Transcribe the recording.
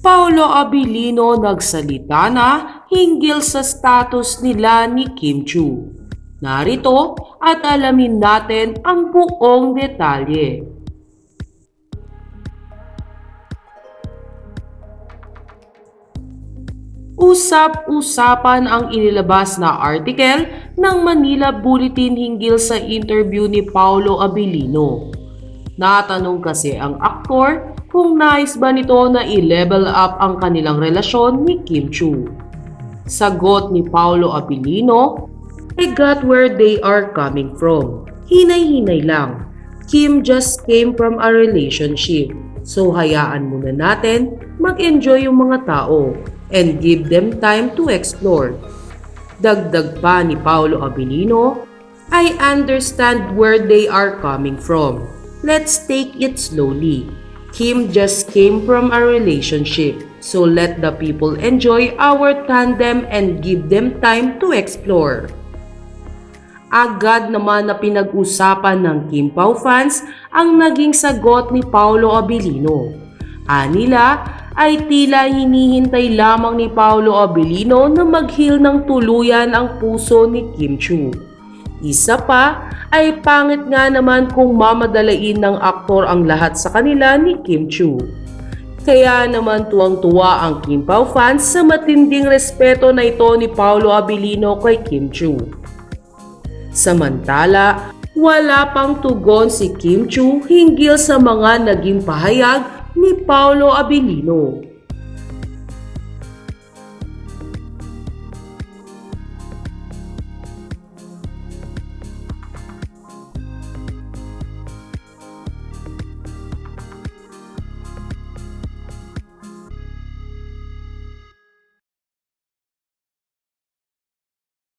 Paolo Abilino nagsalita na hinggil sa status nila ni Kim Chu. Narito at alamin natin ang buong detalye. Usap-usapan ang inilabas na article ng Manila Bulletin hinggil sa interview ni Paolo Abilino. Natanong kasi ang aktor kung nais ba nito na i-level up ang kanilang relasyon ni Kim Chu. Sagot ni Paolo Abilino, I got where they are coming from. Hinay-hinay lang. Kim just came from a relationship. So hayaan muna natin mag-enjoy yung mga tao and give them time to explore. Dagdag pa ni Paolo Abilino, I understand where they are coming from. Let's take it slowly. Kim just came from a relationship, so let the people enjoy our tandem and give them time to explore. Agad naman na pinag-usapan ng Kim Pao fans ang naging sagot ni Paolo Abilino. Anila ay tila hinihintay lamang ni Paolo Abilino na mag-heal ng tuluyan ang puso ni Kim Chu. Isa pa ay pangit nga naman kung mamadalain ng aktor ang lahat sa kanila ni Kim Chu. Kaya naman tuwang-tuwa ang Kim Pao fans sa matinding respeto na ito ni Paolo Abilino kay Kim Chu. Samantala, wala pang tugon si Kim Chu hinggil sa mga naging pahayag ni Paolo Abilino.